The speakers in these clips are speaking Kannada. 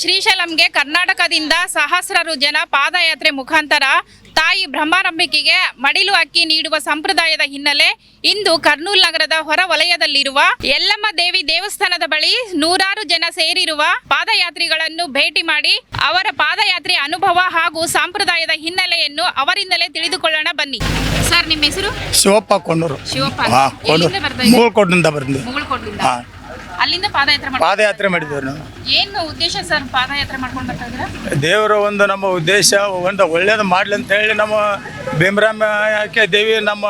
ಶ್ರೀಶೈಲಂಗೆ ಕರ್ನಾಟಕದಿಂದ ಸಹಸ್ರಾರು ಜನ ಪಾದಯಾತ್ರೆ ಮುಖಾಂತರ ತಾಯಿ ಬ್ರಹ್ಮಾರಂಭಿಕೆಗೆ ಮಡಿಲು ಅಕ್ಕಿ ನೀಡುವ ಸಂಪ್ರದಾಯದ ಹಿನ್ನೆಲೆ ಇಂದು ಕರ್ನೂಲ್ ನಗರದ ಹೊರ ವಲಯದಲ್ಲಿರುವ ಯಲ್ಲಮ್ಮ ದೇವಿ ದೇವಸ್ಥಾನದ ಬಳಿ ನೂರಾರು ಜನ ಸೇರಿರುವ ಪಾದಯಾತ್ರಿಗಳನ್ನು ಭೇಟಿ ಮಾಡಿ ಅವರ ಪಾದಯಾತ್ರೆ ಅನುಭವ ಹಾಗೂ ಸಂಪ್ರದಾಯದ ಹಿನ್ನೆಲೆಯನ್ನು ಅವರಿಂದಲೇ ತಿಳಿದುಕೊಳ್ಳೋಣ. ಬನ್ನಿ. ಸರ್ ನಿಮ್ಮ ಹೆಸರು? ಶಿವಪ್ಪ ಕೊಂಡೂರು ಶಿವಪ್ಪ. ಎಲ್ಲಿಂದ ಬರ್ತಾ ಇದ್ದೀರಾ? ಮೂಳ್ಕೋಟಿಂದ ಬಂದು ಮುಗುಳ್ಕೋಟ್ಲಿಂದ ಹಾ. ಅಲ್ಲಿಂದ ಪಾದಯಾತ್ರೆ ಮಾಡಿ ಪಾದಯಾತ್ರೆ ಮಾಡಿದ್ದೇವೆ ನಾವು. ಏನು ಉದ್ದೇಶ ಸರ್ ಪಾದಯಾತ್ರೆ ಮಾಡ್ಕೊಂಡು ಬರ್ತಾ ಇದ್ದೀರಾ? ದೇವರ ಒಂದು ನಮ್ಮ ಉದ್ದೇಶ ಒಂದು ಒಳ್ಳೇದು ಮಾಡಲಿ ಅಂತ ಹೇಳಿ ನಮ್ಮ ಭೀಮರಾಮ ಯಾಕೆ ದೇವಿ ನಮ್ಮ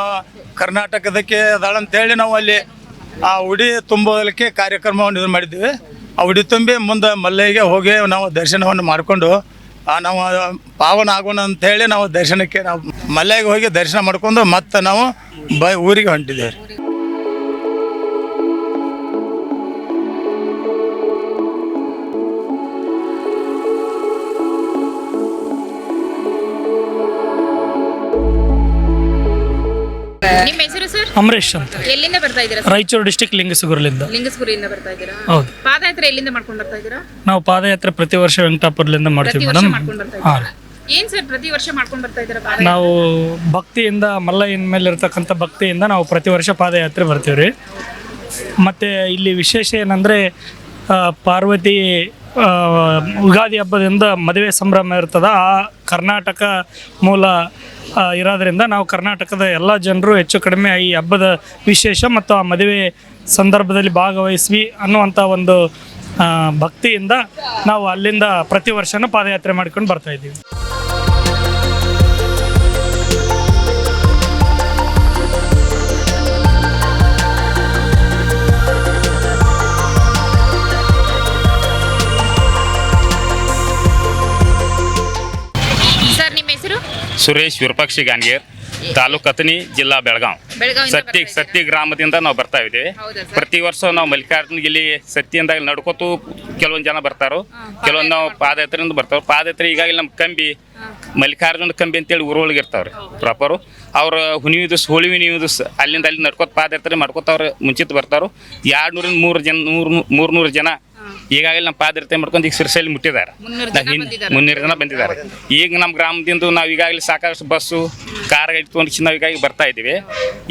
ಕರ್ನಾಟಕದಕ್ಕೆ ಅದಾಳ ಅಂತ ಹೇಳಿ ನಾವು ಅಲ್ಲಿ ಆ ಉಡಿ ತುಂಬೋದಕ್ಕೆ ಕಾರ್ಯಕ್ರಮವನ್ನು ಇದು ಮಾಡಿದ್ವಿ ಆ ಉಡಿ ತುಂಬಿ ಮುಂದೆ ಮಲ್ಲಿಗೆ ಹೋಗಿ ನಾವು ದರ್ಶನವನ್ನು ಮಾಡಿಕೊಂಡು ಆ ನಾವು ಪಾವನ ಆಗೋಣ ಅಂತ ಹೇಳಿ ನಾವು ದರ್ಶನಕ್ಕೆ ನಾವು ಮಲ್ಲೆಗೆ ಹೋಗಿ ದರ್ಶನ ಮಾಡ್ಕೊಂಡು ಮತ್ತೆ ನಾವು ಬ ಊರಿಗೆ ಹೊಂಟಿದ್ದೇವೆ. ನಿಮ್ಮ ಹೆಸರು ಸರ್? ಅಮರೇಶ್ ಅಂತ. ಎಲ್ಲಿಂದ ಬರ್ತಾ ಇದ್ದೀರಾ ಸರ್? ರಾಯಚೂರು ಡಿಸ್ಟಿಕ್ ಲಿಂಗಸುಗೂರಲಿಂದ ಲಿಂಗಸ್ಗುರಿಯಿಂದ ಬರ್ತಾ ಇದ್ದೀರಾ? ಹೌದು. ಪಾದಯಾತ್ರೆ ಎಲ್ಲಿಂದ ಮಾಡ್ಕೊಂಡು ಬರ್ತಾ ಇದ್ದೀರಾ? ನಾವು ಪಾದಯಾತ್ರೆ ಪ್ರತಿ ವರ್ಷ ವೆಂಕಟಾಪುರಲಿಂದ ಮಾಡ್ತೀವಿ ಪ್ರತಿ ವರ್ಷ ಮೇಡಮ್ ಮಾಡ್ಕೊಂಡು ಬರ್ತಾ ಹಾಂ ಇದ್ದೀರಾ ಏನ್ ಸರ್ ಪ್ರತಿ ವರ್ಷ ಮಾಡ್ಕೊಂಡು ಬರ್ತಾ ಇದ್ದೀರಾ ಪಾದಯಾತ್ರೆ? ನಾವು ಭಕ್ತಿಯಿಂದ ಮಲ್ಲಯ್ಯನ ಮೇಲೆ ಇರ್ತಕ್ಕಂಥ ಭಕ್ತಿಯಿಂದ ನಾವು ಪ್ರತಿ ವರ್ಷ ಪಾದಯಾತ್ರೆ ಬರ್ತೀವಿ ರೀ. ಮತ್ತು ಇಲ್ಲಿ ವಿಶೇಷ ಏನಂದರೆ ಪಾರ್ವತಿ ಯುಗಾದಿ ಹಬ್ಬದಿಂದ ಮದುವೆ ಸಂಭ್ರಮ ಇರ್ತದೆ. ಆ ಕರ್ನಾಟಕ ಮೂಲ ಇರೋದರಿಂದ ನಾವು ಕರ್ನಾಟಕದ ಎಲ್ಲ ಜನರು ಹೆಚ್ಚು ಕಡಿಮೆ ಈ ಹಬ್ಬದ ವಿಶೇಷ ಮತ್ತು ಆ ಮದುವೆ ಸಂದರ್ಭದಲ್ಲಿ ಭಾಗವಹಿಸ್ವಿ ಅನ್ನುವಂಥ ಒಂದು ಭಕ್ತಿಯಿಂದ ನಾವು ಅಲ್ಲಿಂದ ಪ್ರತಿ ವರ್ಷನೂ ಪಾದಯಾತ್ರೆ ಮಾಡ್ಕೊಂಡು ಬರ್ತಾ ಸುರೇಶ್ ವಿರೂಪಾಕ್ಷಿ ಗಾನ್ಗೇರ್ ತಾಲೂಕು ಕತನಿ ಜಿಲ್ಲಾ ಬೆಳಗಾವ್ ಸತ್ಯ ಸತ್ಯ ಗ್ರಾಮದಿಂದ ನಾವು ಬರ್ತಾ ಇದ್ದೀವಿ? ಪ್ರತಿ ವರ್ಷ ನಾವು ಮಲ್ಲಿಕಾರ್ಜುನ್ ಇಲ್ಲಿ ಸತ್ಯದಿಂದ ನಡ್ಕೋತು ಕೆಲವೊಂದು ಜನ ಬರ್ತಾರೋ. ಕೆಲವೊಂದು ನಾವು ಪಾದಯಾತ್ರೆಯಿಂದ ಬರ್ತಾರೆ. ಪಾದಯಾತ್ರೆ ಈಗಾಗಲೇ ನಮ್ಮ ಕಂಬಿ ಮಲ್ಲಿಕಾರ್ಜುನ ಕಂಬಿ ಅಂತೇಳಿ ಊರೊಳಗೆ ಇರ್ತಾವ್ರಿ ಪ್ರಾಪರು. ಅವ್ರ ಹುಣಿವಿ ದಿವಸ ಹೋಳಿ ಹುಣಿವಿ ದಿವಸ ಅಲ್ಲಿಂದ ಅಲ್ಲಿ ನಡ್ಕೋತ ಪಾದಯಾತ್ರೆ ಮಾಡ್ಕೋತಾವ್ರೆ ಮುಂಚಿತ ಬರ್ತಾರೋ. ಎರಡು ನೂರಿಂದ ಮೂರು ಜನ ನೂರು ಮೂರು ನೂರು ಜನ ಈಗಾಗಲೇ ನಮ್ಮ ಪಾದ್ರತೆ ಮಾಡ್ಕೊಂಡು ಈಗ ಸಿರ್ಸೆಯಲ್ಲಿ ಮುಟ್ಟಿದ್ದಾರೆ. ಮುನ್ನೂರು ಜನ ಬಂದಿದ್ದಾರೆ. ಈಗ ನಮ್ಮ ಗ್ರಾಮದಿಂದ ನಾವು ಈಗಾಗಲೇ ಸಾಕಷ್ಟು ಬಸ್ಸು ಕಾರ್ ಇಟ್ಕೊಂಡು ತೊಗೊಂಡು ನಾವು ಈಗಾಗಿ ಬರ್ತಾ ಇದ್ದೀವಿ.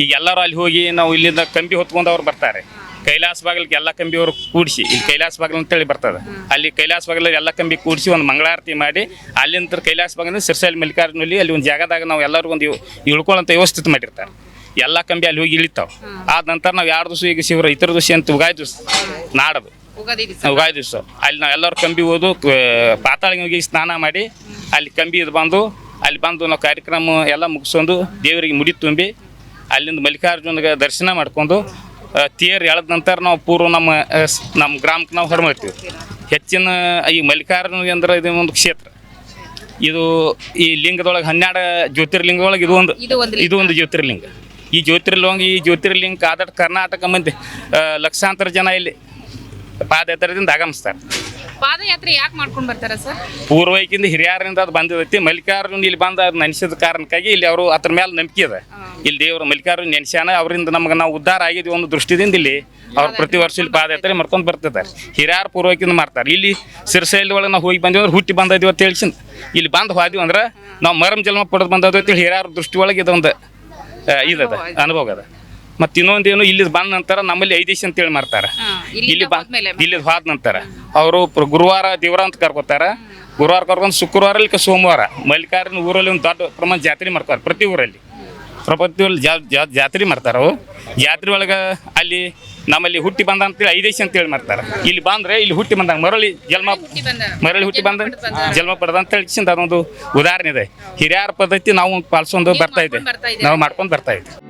ಈಗ ಎಲ್ಲರೂ ಅಲ್ಲಿ ಹೋಗಿ ನಾವು ಇಲ್ಲಿಂದ ಕಂಬಿ ಹೊತ್ಕೊಂಡು ಅವ್ರು ಬರ್ತಾರೆ. ಕೈಲಾಸ ಬಾಗಿಲಿಗೆ ಎಲ್ಲ ಕಂಬಿ ಅವರು ಕೂಡಿಸಿ ಇಲ್ಲಿ ಕೈಲಾಸ ಬಾಗಿಲು ಅಂತೇಳಿ ಬರ್ತದೆ. ಅಲ್ಲಿ ಕೈಲಾಸ ಬಾಗಿಲಲ್ಲಿ ಎಲ್ಲ ಕಂಬಿ ಕೂಡಿಸಿ ಒಂದು ಮಂಗಳಾರತಿ ಮಾಡಿ ಅಲ್ಲಿಂದ ಕೈಲಾಸ ಬಾಗಿಲಿಂದ ಸಿರ್ಸೆಯಲ್ಲಿ ಮಲ್ಲಿಕಾರ್ಜುನಲ್ಲಿ ಅಲ್ಲಿ ಒಂದು ಜಾಗದಾಗ ನಾವು ಎಲ್ಲರೂ ಒಂದು ಇಳ್ಕೊಳ್ಳೋಂಥ ವ್ಯವಸ್ಥಿತ ಮಾಡಿರ್ತಾರೆ. ಎಲ್ಲ ಕಂಬಿ ಅಲ್ಲಿ ಹೋಗಿ ಇಳಿತಾವೆ. ಆದ ನಂತರ ನಾವು ಎರಡು ದಿವಸ ಈಗ ಶಿವರ ಇತರ ದಿವಸ ಅಂತ ಉಗಾಯಿ ದಿವಸ ನಾಡದು. ಉಗಾದಿ ದಿವಸ ಅಲ್ಲಿ ನಾವು ಎಲ್ಲರೂ ಕಂಬಿ ಹೋದು ಪಾತಾಳಿಗೆ ಹೋಗಿ ಸ್ನಾನ ಮಾಡಿ ಅಲ್ಲಿ ಕಂಬಿ ಇದು ಬಂದು ಅಲ್ಲಿ ಬಂದು ನಾವು ಕಾರ್ಯಕ್ರಮ ಎಲ್ಲ ಮುಗಿಸ್ಕೊಂಡು ದೇವರಿಗೆ ಮುಡಿ ತುಂಬಿ ಅಲ್ಲಿಂದ ಮಲ್ಲಿಕಾರ್ಜುನಗೆ ದರ್ಶನ ಮಾಡ್ಕೊಂಡು ತೇರು ಎಳೆದ ನಂತರ ನಾವು ಪೂರ್ವ ನಮ್ಮ ನಮ್ಮ ಗ್ರಾಮಕ್ಕೆ ನಾವು ಹೊರಮಾಡ್ತೀವಿ ಹೆಚ್ಚಿನ ಈ ಮಲ್ಲಿಕಾರ್ಜುನ ಅಂದ್ರೆ ಇದು ಒಂದು ಕ್ಷೇತ್ರ. ಇದು ಈ ಲಿಂಗದೊಳಗೆ ಹನ್ನೆರಡು ಜ್ಯೋತಿರ್ಲಿಂಗದೊಳಗೆ ಇದು ಒಂದು ಇದು ಒಂದು ಇದು ಒಂದು ಜ್ಯೋತಿರ್ಲಿಂಗ. ಈ ಜ್ಯೋತಿರ್ಲಿಂಗ ಈ ಜ್ಯೋತಿರ್ಲಿಂಗ ಆದಟ್ಟು ಕರ್ನಾಟಕ ಮಂದಿ ಲಕ್ಷಾಂತರ ಜನ ಇಲ್ಲಿ ಪಾದಯಾತ್ರೆದಿಂದ ಆಗಮಿಸ್ತಾರೆ. ಪಾದಯಾತ್ರೆ ಯಾಕೆ ಮಾಡ್ಕೊಂಡು ಬರ್ತಾರ ಸರ್? ಪೂರ್ವೈಕಿಂದ ಹಿರಿಯರಿಂದ ಅದು ಬಂದಿದೈತಿ ಮಲ್ಲಿಕಾರ್ಜುನ್ ಇಲ್ಲಿ ಬಂದ ಅದು ನೆನೆಸಿದ ಕಾರಣಕ್ಕಾಗಿ ಇಲ್ಲಿ ಅವರು ಅದ್ರ ಮೇಲೆ ನಂಬಿಕೆ ಇದೆ. ಇಲ್ಲಿ ದೇವರು ಮಲ್ಲಿಕಾರ್ಜುನ್ ನೆನೆಸ್ಯಾನ ಅವರಿಂದ ನಮ್ಗೆ ನಾವು ಉದ್ಧಾರ ಆಗಿದ್ವಿ ಒಂದು ದೃಷ್ಟಿದಿಂದ ಇಲ್ಲಿ ಅವ್ರು ಪ್ರತಿ ವರ್ಷ ಇಲ್ಲಿ ಪಾದಯಾತ್ರೆ ಮಾಡ್ಕೊಂಡು ಬರ್ತಿದ್ದಾರೆ. ಹಿರಿಯರು ಪೂರ್ವೈಕಿಂದ ಮಾಡ್ತಾರೆ. ಇಲ್ಲಿ ಸಿರ್ಸೈಲ್ ಒಳಗೆ ನಾವು ಹೋಗಿ ಬಂದಿವಿ ಅಂದ್ರೆ ಹುಟ್ಟಿ ಬಂದಿದ್ವಿ ಅಂತ ಹೇಳ್ಸಿಂದ ಇಲ್ಲಿ ಬಂದು ಹೋದ್ವಿ ಅಂದ್ರೆ ನಾವು ಮರಮ್ ಜನ್ಮ ಪಡೆದು ಬಂದದ ಅಂತೇಳಿ ಹಿರಿಯರ ದೃಷ್ಟಿ ಒಳಗೆ ಇದೊಂದು ಇದದ ಅನುಭವ ಅದ ಮತ್ತು ಇನ್ನೊಂದೇನು ಇಲ್ಲಿ ಬಂದ ನಂತರ ನಮ್ಮಲ್ಲಿ ಐದೇಶ್ ಅಂತೇಳಿ ಮಾಡ್ತಾರೆ. ಇಲ್ಲಿ ಇಲ್ಲಿ ಹೋದ ನಂತರ. ಅವರು ಗುರುವಾರ ದೇವರ ಅಂತ ಕರ್ಕೋತಾರ. ಗುರುವಾರ ಕರ್ಕೊಂಡು ಶುಕ್ರವಾರ ಇಲ್ಲಿ ಸೋಮವಾರ. ಮಲ್ಲಿಕಾರ್ಜುನ ಊರಲ್ಲಿ ಒಂದು ದೊಡ್ಡ ಪ್ರಮಾಣ ಜಾತ್ರೆ ಮಾಡ್ತಾರೆ ಪ್ರತಿ ಊರಲ್ಲಿ. ಪ್ರತಿ ಊರಲ್ಲಿ ಜಾ ಜಾ- ಜಾತ್ರೆ ಮಾಡ್ತಾರೆ ಅವು ಜಾತ್ರೆ ಒಳಗೆ ಅಲ್ಲಿ ನಮ್ಮಲ್ಲಿ ಹುಟ್ಟಿ ಬಂದ ಅಂತೇಳಿ ಐದೇಶ ಅಂತೇಳಿ ಮಾಡ್ತಾರೆ. ಇಲ್ಲಿ ಬಂದ್ರೆ ಇಲ್ಲಿ ಹುಟ್ಟಿ ಬಂದಾಗ ಮರಳಿ ಜನ್ಮ. ಮರಳಿ ಹುಟ್ಟಿ ಬಂದ ಜನ್ಮ ಪಡೆದ. ಅಂತ ಹೇಳಿ ಅದೊಂದು ಉದಾಹರಣೆ ಇದೆ. ಹಿರಿಯರ ಪದ್ಧತಿ ನಾವು ಪಾಲಿಸೋದು ಬರ್ತಾ ಇದೆ? ನಾವು ಮಾಡ್ಕೊಂಡು ಬರ್ತಾ ಇದ್ದೀವಿ.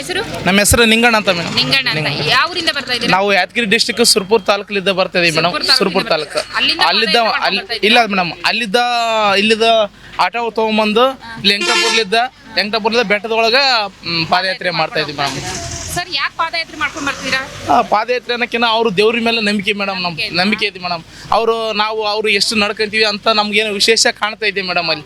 ಹೆಸರು? ನಮ್ಮ ಹೆಸರು ನಿಂಗಣ್ಣ ಅಂತ ಮೇಡಮ್. ನಿಂಗಣ್ಣ ಅಂತ. ಯಾವ ಊರಿಂದ ಬರ್ತಾ ಇದ್ದೀರಾ? ನಾವು ಯಾದಗಿರಿ ಡಿಸ್ಟಿಕ್ ಸುರ್ಪುರ್ ತಾಲೂಕಲ್ಲಿದ್ದ ಬರ್ತಾ ಇದೀವಿ ಮೇಡಮ್. ಸುರ್ಪುರ್ ತಾಲೂಕು. ಅಲ್ಲಿಂದ ಅಲ್ಲಿದ್ದ ಅಲ್ಲಿ ಇಲ್ಲ ಮೇಡಮ್. ಅಲ್ಲಿದ್ದ ಇಲ್ಲಿದ್ದ ಆಟೋ ತೊಗೊಂಬಂದು ಇಲ್ಲಿ ವೆಂಕಟಪುರ್ಲಿದ್ದ ಬೆಟ್ಟದೊಳಗ ಬೆಟ್ಟದೊಳಗೆ ಪಾದಯಾತ್ರೆ ಮಾಡ್ತಾ ಇದೀವಿ ಮೇಡಮ್. ಸರ್ ಯಾಕೆ ಪಾದಯಾತ್ರೆ ಮಾಡ್ಕೊಂಡು ಬರ್ತೀರಾ? ಆ, ಪಾದಯಾತ್ರೆ ಅನ್ನೋಕ್ಕಿಂತ ಅವರು ದೇವ್ರ ಮೇಲೆ ನಂಬಿಕೆ ಮೇಡಮ್ ನಮ್ ನಂಬಿಕೆ ಇದೆ ಮೇಡಮ್. ಅವರು ನಾವು ಅವರು ಎಷ್ಟು ನಡ್ಕೊಂತೀವಿ ಅಂತ ನಮ್ಗೇನು ವಿಶೇಷ ಕಾಣ್ತಾ ಇದೆ ಮೇಡಮ್ ಅಲ್ಲಿ.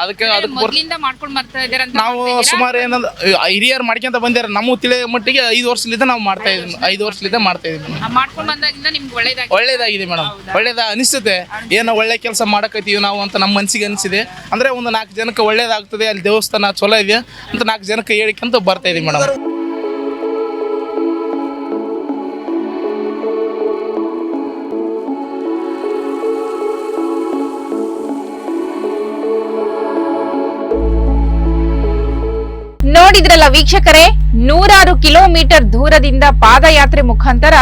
ಅದಕ್ಕೆ ಅದಕ್ಕೆ ಬರ್ ಮೊದ್ಲಿಂದ ಮಾಡ್ಕೊಂಡು ಬರ್ತಾ ಇದ್ದೀರಾ ಅಂತ ನಾವು ಸುಮಾರು ಏನಂದ್ರೆ ಹಿರಿಯರು ಮಾಡ್ಕೊಂತ ಬಂದಿರ ನಮ್ಮ ತಿಳಿಯ ಮಟ್ಟಿಗೆ ಐದು ವರ್ಷದಿಂದ ನಾವು ಮಾಡ್ತಾ ಇದ್ದೀವಿ ಐದು ವರ್ಷದಿಂದ ಮಾಡ್ತಾ ಇದ್ವಿ ಮೇಡಮ್. ಆ, ಮಾಡ್ಕೊಂಡು ಬಂದಾಗಿಂದ ನಿಮ್ಗೆ ಒಳ್ಳೇದಾಗಿ ಒಳ್ಳೇದಾಗಿದೆ ಮೇಡಮ್. ಒಳ್ಳೇದ ಅನಿಸುತ್ತೆ. ಏನೋ ಒಳ್ಳೆ ಕೆಲಸ ಮಾಡಕತ್ತೀವಿ ನಾವು ಅಂತ ನಮ್ಮ ಮನಸ್ಸಿಗೆ ಅನಿಸಿದೆ. ಅಂದ್ರೆ ಒಂದು ನಾಲ್ಕು ಜನಕ್ಕೆ ಒಳ್ಳೇದಾಗ್ತದೆ. ಅಲ್ಲಿ ದೇವಸ್ಥಾನ ಚಲೋ ಇದೆ ಅಂತ ನಾಲ್ಕು ಜನಕ್ಕೆ ಹೇಳಿಕಂತ ಬರ್ತಾ ಇದೀವಿ ಮೇಡಮ್. ನೋಡಿದ್ರಲ್ಲ ವೀಕ್ಷಕರೇ, ನೂರಾರು ಕಿಲೋಮೀಟರ್ ದೂರದಿಂದ ಪಾದಯಾತ್ರೆ ಮುಖಾಂತರ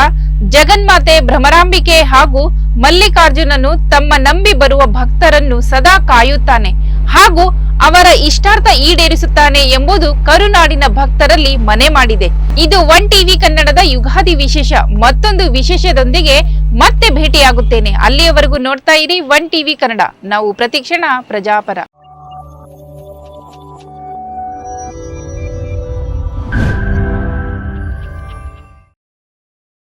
ಜಗನ್ಮಾತೆ ಭ್ರಮರಾಂಬಿಕೆ ಹಾಗೂ ಮಲ್ಲಿಕಾರ್ಜುನನು ತಮ್ಮ ನಂಬಿ ಬರುವ ಭಕ್ತರನ್ನು ಸದಾ ಕಾಯುತ್ತಾನೆ. ಹಾಗೂ ಅವರ ಇಷ್ಟಾರ್ಥ ಈಡೇರಿಸುತ್ತಾನೆ ಎಂಬುದು ಕರುನಾಡಿನ ಭಕ್ತರಲ್ಲಿ ಮನೆ ಮಾಡಿದೆ. ಇದು ಒನ್ ಟಿವಿ ಕನ್ನಡದ ಯುಗಾದಿ ವಿಶೇಷ. ಮತ್ತೊಂದು ವಿಶೇಷದೊಂದಿಗೆ ಮತ್ತೆ ಭೇಟಿಯಾಗುತ್ತೇನೆ. ಅಲ್ಲಿಯವರೆಗೂ ನೋಡ್ತಾ ಇರಿ ಒನ್ ಟಿವಿ ಕನ್ನಡ. ನಾವು ಪ್ರತಿಕ್ಷಣ ಪ್ರಜಾಪರ.